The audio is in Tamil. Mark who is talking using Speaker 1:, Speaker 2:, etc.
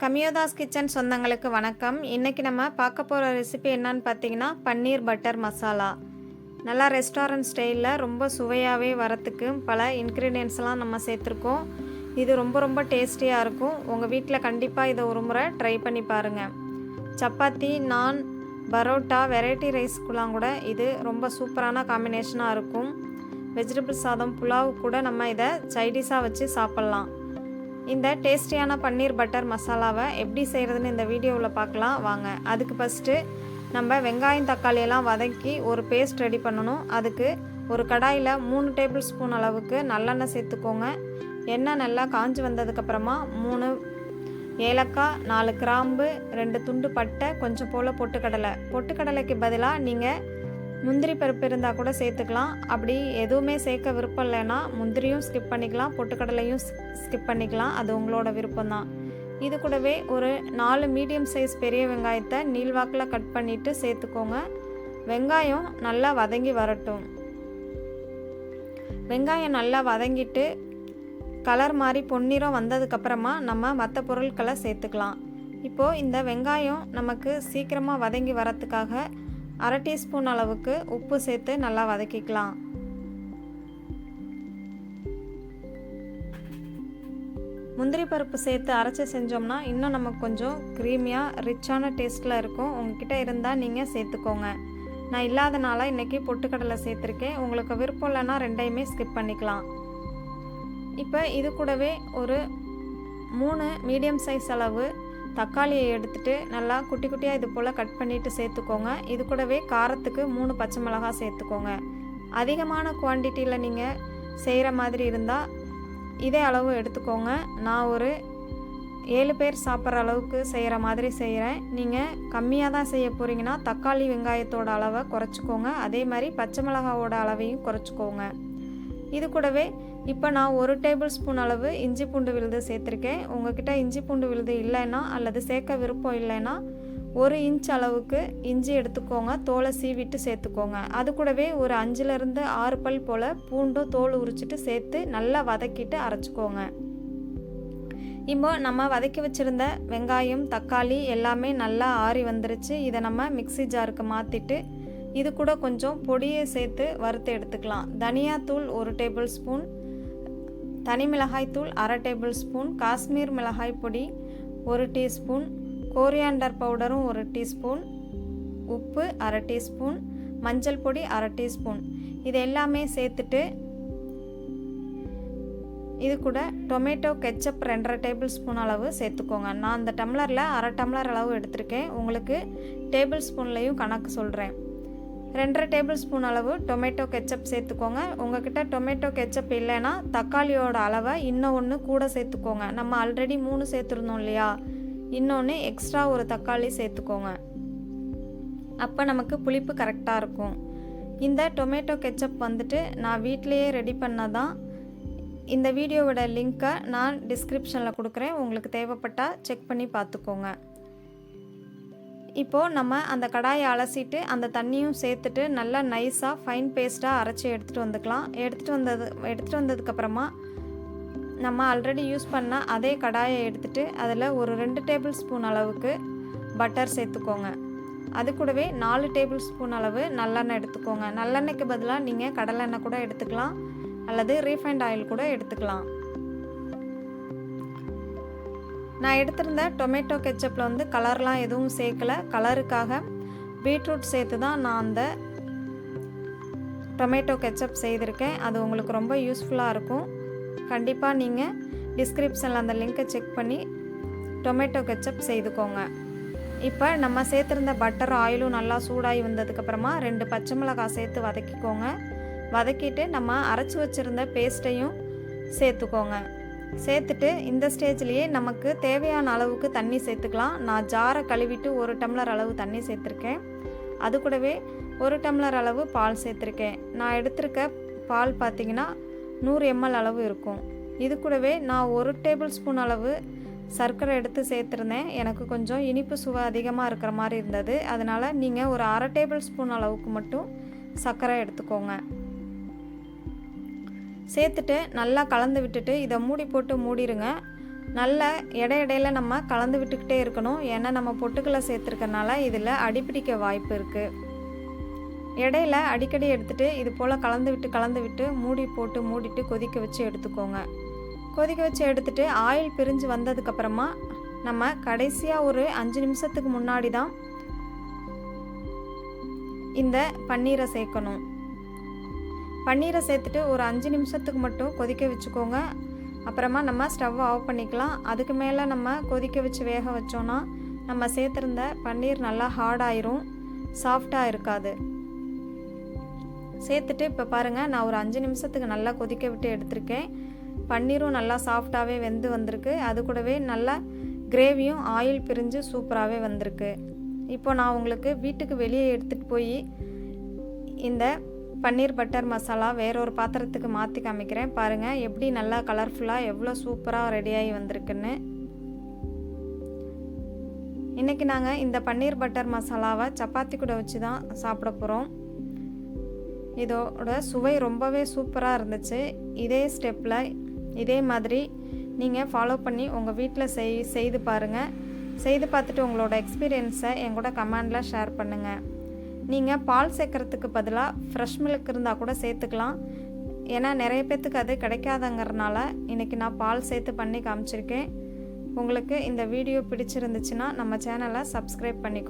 Speaker 1: கமியோதாஸ் கிச்சன் சொந்தங்களுக்கு வணக்கம். இன்றைக்கி நம்ம பார்க்க போகிற ரெசிபி என்னன்னு பார்த்தீங்கன்னா பன்னீர் பட்டர் மசாலா. நல்லா ரெஸ்டாரண்ட் ஸ்டைலில் ரொம்ப சுவையாகவே வரத்துக்கு பல இன்க்ரீடியன்ஸ்லாம் நம்ம சேர்த்துருக்கோம். இது ரொம்ப ரொம்ப டேஸ்டியாக இருக்கும். உங்கள் வீட்டில் கண்டிப்பாக இதை ஒரு முறை ட்ரை பண்ணி பாருங்கள் சப்பாத்தி நான் பரோட்டா வெரைட்டி ரைஸ்க்குலாம் கூட இது ரொம்ப சூப்பரான காம்பினேஷனாக இருக்கும். வெஜிடபிள் சாதம் புலாவ் கூட நம்ம இதை சைடிஷாக வச்சு சாப்பிட்லாம். இந்த டேஸ்டியான பன்னீர் பட்டர் மசாலாவை எப்படி செய்கிறதுன்னு இந்த வீடியோவில் பார்க்கலாம். வாங்க அதுக்கு ஃபஸ்ட்டு நம்ம வெங்காயம் தக்காளியெல்லாம் வதக்கி ஒரு பேஸ்ட் ரெடி பண்ணணும். அதுக்கு ஒரு கடாயில் மூணு டேபிள் ஸ்பூன் அளவுக்கு நல்லெண்ணெய் சேர்த்துக்கோங்க. எண்ணெய் நல்லா காஞ்சி வந்ததுக்கப்புறமா மூணு ஏலக்காய் நாலு கிராம்பு ரெண்டு துண்டு பட்டை கொஞ்சம் போல் பொட்டுக்கடலை. பொட்டுக்கடலைக்கு பதிலாக நீங்கள் முந்திரி பருப்பு இருந்தால் கூட சேர்த்துக்கலாம். அப்படி எதுவுமே சேர்க்க விருப்பம் இல்லைன்னா முந்திரியும் ஸ்கிப் பண்ணிக்கலாம். பொட்டுக்கடலையும் ஸ்கிப் பண்ணிக்கலாம். அது உங்களோட விருப்பம்தான். இது கூடவே ஒரு நாலு மீடியம் சைஸ் பெரிய வெங்காயத்தை நீள்வாக்கில் கட் பண்ணிவிட்டு சேர்த்துக்கோங்க. வெங்காயம் நல்லா வதங்கி வரட்டும். வெங்காயம் நல்லா வதங்கிட்டு கலர் மாதிரி பொன்னிறம் வந்ததுக்கப்புறமா நம்ம மற்ற பொருட்களை சேர்த்துக்கலாம். இப்போது இந்த வெங்காயம் நமக்கு சீக்கிரமாக வதங்கி வரத்துக்காக அரை டீஸ்பூன் அளவுக்கு உப்பு சேர்த்து நல்லா வதக்கிக்கலாம். முந்திரி பருப்பு சேர்த்து அரைச்சி செஞ்சோம்னா இன்னும் நமக்கு கொஞ்சம் க்ரீமியாக ரிச்சான டேஸ்ட்டில் இருக்கும். உங்ககிட்ட இருந்தால் நீங்கள் சேர்த்துக்கோங்க. நான் இல்லாதனால இன்றைக்கி பொட்டுக்கடலை சேர்த்துருக்கேன். உங்களுக்கு விருப்பம் இல்லைன்னா ரெண்டையுமே ஸ்கிப் பண்ணிக்கலாம். இப்போ இது கூடவே ஒரு மூணு மீடியம் சைஸ் அளவு தக்காளியை எடுத்துகிட்டு நல்லா குட்டி குட்டியாக இது போல் கட் பண்ணிவிட்டு சேர்த்துக்கோங்க. இது கூடவே காரத்துக்கு மூணு பச்சை மிளகாய் சேர்த்துக்கோங்க. அதிகமான குவான்டிட்டியில் நீங்கள் செய்கிற மாதிரி இருந்தால் இதே அளவு எடுத்துக்கோங்க. நான் ஒரு ஏழு பேர் சாப்பிட்ற அளவுக்கு செய்கிற மாதிரி செய்கிறேன் நீங்கள் கம்மியாக தான் செய்ய போகிறீங்கன்னா தக்காளி வெங்காயத்தோட அளவை குறைச்சிக்கோங்க. அதே மாதிரி பச்சை மிளகாவோட அளவையும் குறைச்சிக்கோங்க. இது கூடவே இப்போ நான் ஒரு டேபிள் ஸ்பூன் அளவு இஞ்சி பூண்டு விழுது சேர்த்துருக்கேன். உங்ககிட்ட இஞ்சி பூண்டு விழுது இல்லைன்னா அல்லது சேர்க்க விருப்பம் இல்லைன்னா ஒரு இன்ச் அளவுக்கு இஞ்சி எடுத்துக்கோங்க. தோலை சீவிட்டு சேர்த்துக்கோங்க. அது கூடவே ஒரு அஞ்சுலேருந்து ஆறு பல் போல் பூண்டும் தோல் உரிச்சிட்டு சேர்த்து நல்லா வதக்கிட்டு அரைச்சிக்கோங்க. இப்போ நம்ம வதக்கி வச்சுருந்த வெங்காயம் தக்காளி எல்லாமே நல்லா ஆறி வந்துருச்சு. இதை நம்ம மிக்சி ஜாருக்கு மாற்றிட்டு இது கூட கொஞ்சம் பொடியை சேர்த்து வறுத்து எடுத்துக்கலாம். தனியாத்தூள் ஒரு டேபிள் ஸ்பூன் தனி மிளகாய் தூள் அரை டேபிள் ஸ்பூன் காஷ்மீர் மிளகாய் பொடி ஒரு டீஸ்பூன் கோரியாண்டர் பவுடரும் ஒரு டீஸ்பூன் உப்பு அரை டீஸ்பூன் மஞ்சள் பொடி அரை டீஸ்பூன். இது எல்லாமே சேர்த்துட்டு இது கூட டொமேட்டோ கெச்சப் ரெண்டரை டேபிள் ஸ்பூன் அளவு சேர்த்துக்கோங்க. நான் அந்த டம்ளரில் அரை டம்ளர் அளவு எடுத்திருக்கேன். உங்களுக்கு டேபிள் ஸ்பூன்லேயும் கணக்கு சொல்கிறேன் ரெண்டரை டேபிள் ஸ்பூன் அளவு டொமேட்டோ கெச்சப் சேர்த்துக்கோங்க. உங்ககிட்ட டொமேட்டோ கெச்சப் இல்லைன்னா தக்காளியோட அளவை இன்னும் ஒன்று கூட சேர்த்துக்கோங்க. நம்ம ஆல்ரெடி மூணு சேர்த்துருந்தோம் இல்லையா? இன்னொன்று எக்ஸ்ட்ரா ஒரு தக்காளி சேர்த்துக்கோங்க. அப்போ நமக்கு புளிப்பு கரெக்டாக இருக்கும். இந்த டொமேட்டோ கெச்சப் வந்துட்டு நான் வீட்டிலையே ரெடி பண்ணதான். இந்த வீடியோவோட லிங்க்கை நான் டிஸ்கிரிப்ஷனில் கொடுக்குறேன். உங்களுக்கு தேவைப்பட்டால் செக் பண்ணி பார்த்துக்கோங்க. இப்போது நம்ம அந்த கடாயை அலசிட்டு அந்த தண்ணியும் சேர்த்துட்டு நல்லா நைஸாக ஃபைன் பேஸ்ட்டாக அரைச்சி எடுத்துகிட்டு வந்துக்கலாம். எடுத்துகிட்டு வந்தது எடுத்துகிட்டு வந்ததுக்கப்புறமா நம்ம ஆல்ரெடி யூஸ் பண்ண அதே கடாயை எடுத்துகிட்டு அதில் ஒரு ரெண்டு டேபிள் ஸ்பூன் அளவுக்கு பட்டர் சேர்த்துக்கோங்க. அது கூடவே நாலு டேபிள் ஸ்பூன் அளவு நல்லெண்ணெய் எடுத்துக்கோங்க. நல்லெண்ணெய்க்கு பதிலாக நீங்கள் கடலெண்ணெய் கூட எடுத்துக்கலாம். அல்லது ரீஃபைண்ட் ஆயில் கூட எடுத்துக்கலாம். நான் எடுத்திருந்த டொமேட்டோ கெச்சப்பில் வந்து கலர்லாம் எதுவும் சேர்க்கலை. கலருக்காக பீட்ரூட் சேர்த்து தான் நான் அந்த டொமேட்டோ கெச்சப் செய்திருக்கேன். அது உங்களுக்கு ரொம்ப யூஸ்ஃபுல்லாக இருக்கும். கண்டிப்பாக நீங்கள் டிஸ்கிரிப்ஷனில் அந்த லிங்க்கை செக் பண்ணி டொமேட்டோ கெச்சப் செய்துக்கோங்க. இப்போ நம்ம சேர்த்துருந்த பட்டர் ஆயிலும் நல்லா சூடாகி வந்ததுக்கப்புறமா ரெண்டு பச்சை மிளகாய் சேர்த்து வதக்கிக்கோங்க. வதக்கிட்டு நம்ம அரைச்சி வச்சுருந்த பேஸ்ட்டையும் சேர்த்துக்கோங்க. சேர்த்துட்டு இந்த ஸ்டேஜ்லேயே நமக்கு தேவையான அளவுக்கு தண்ணி சேர்த்துக்கலாம். நான் ஜாரை கழுவிட்டு ஒரு டம்ளர் அளவு தண்ணி சேர்த்துருக்கேன். அது கூடவே ஒரு டம்ளர் அளவு பால் சேர்த்துருக்கேன். நான் எடுத்திருக்க பால் பார்த்திங்கன்னா நூறு எம்எல் அளவு இருக்கும். இது கூடவே நான் ஒரு டேபிள் ஸ்பூன் அளவு சர்க்கரை எடுத்து சேர்த்துருந்தேன். எனக்கு கொஞ்சம் இனிப்பு சுவை அதிகமாக இருக்கிற மாதிரி இருந்தது. அதனால் நீங்கள் ஒரு அரை டேபிள் ஸ்பூன் அளவுக்கு மட்டும் சர்க்கரை எடுத்துக்கோங்க. சேர்த்துட்டு நல்லா கலந்து விட்டுட்டு இதை மூடி போட்டு மூடிடுங்க நல்ல இடை இடையில நம்ம கலந்து விட்டுக்கிட்டே இருக்கணும். ஏன்னா நம்ம பொட்டுக்களை சேர்த்துருக்கனால இதில் அடிப்பிடிக்க வாய்ப்பு இருக்குது இடையில அடிக்கடி எடுத்துகிட்டு இது போல் கலந்து விட்டு கலந்து விட்டு மூடி போட்டு மூடிட்டு கொதிக்க வச்சு எடுத்துக்கோங்க. கொதிக்க வச்சு எடுத்துட்டு ஆயில் பிரிஞ்சு வந்ததுக்கப்புறமா நம்ம கடைசியாக ஒரு அஞ்சு நிமிஷத்துக்கு முன்னாடி தான் இந்த பன்னீரை சேர்க்கணும். பன்னீரை சேர்த்துட்டு ஒரு அஞ்சு நிமிஷத்துக்கு மட்டும் கொதிக்க வச்சுக்கோங்க. அப்புறமா நம்ம ஸ்டவ் ஆஃப் பண்ணிக்கலாம். அதுக்கு மேலே நம்ம கொதிக்க வச்சு வேக வச்சோன்னா நம்ம சேர்த்துருந்த பன்னீர் நல்லா ஹார்டாயிரும் சாஃப்டாக இருக்காது. சேர்த்துட்டு இப்போ பாருங்கள் நான் ஒரு அஞ்சு நிமிஷத்துக்கு நல்லா கொதிக்க விட்டு எடுத்திருக்கேன். பன்னீரும் நல்லா சாஃப்டாகவே வெந்து வந்திருக்கு. அது கூடவே நல்லா கிரேவியும் ஆயில் பிரிஞ்சு சூப்பராகவே வந்திருக்கு. இப்போ நான் உங்களுக்கு வீட்டுக்கு வெளியே எடுத்துகிட்டு போய் இந்த பன்னீர் பட்டர் மசாலா வேறொரு பாத்திரத்துக்கு மாற்றி காமிக்கிறேன். பாருங்கள் எப்படி நல்லா கலர்ஃபுல்லாக எவ்வளோ சூப்பராக ரெடியாகி வந்திருக்குன்னு. இன்றைக்கி நாங்கள் இந்த பன்னீர் பட்டர் மசாலாவை சப்பாத்தி கூட வச்சு தான் சாப்பிட போகிறோம் இதோட சுவை ரொம்பவே சூப்பராக இருந்துச்சு. இதே ஸ்டெப்பில் இதே மாதிரி நீங்கள் ஃபாலோ பண்ணி உங்கள் வீட்டில் செய் செய்து பாருங்கள் செய்து பார்த்துட்டு உங்களோட எக்ஸ்பீரியன்ஸை என் கூட கமெண்டில் ஷேர் பண்ணுங்கள் நீங்கள் பால் சேர்க்குறதுக்கு பதிலாக ஃப்ரெஷ் மில்க் இருந்தால் கூட சேர்த்துக்கலாம். ஏன்னா நிறைய பேர்த்துக்கு அது கிடைக்காதங்கிறனால இன்றைக்கி நான் பால் சேர்த்து பண்ணி காமிச்சிருக்கேன். உங்களுக்கு இந்த வீடியோ பிடிச்சிருந்துச்சுன்னா நம்ம சேனலை சப்ஸ்கிரைப் பண்ணிக்கோ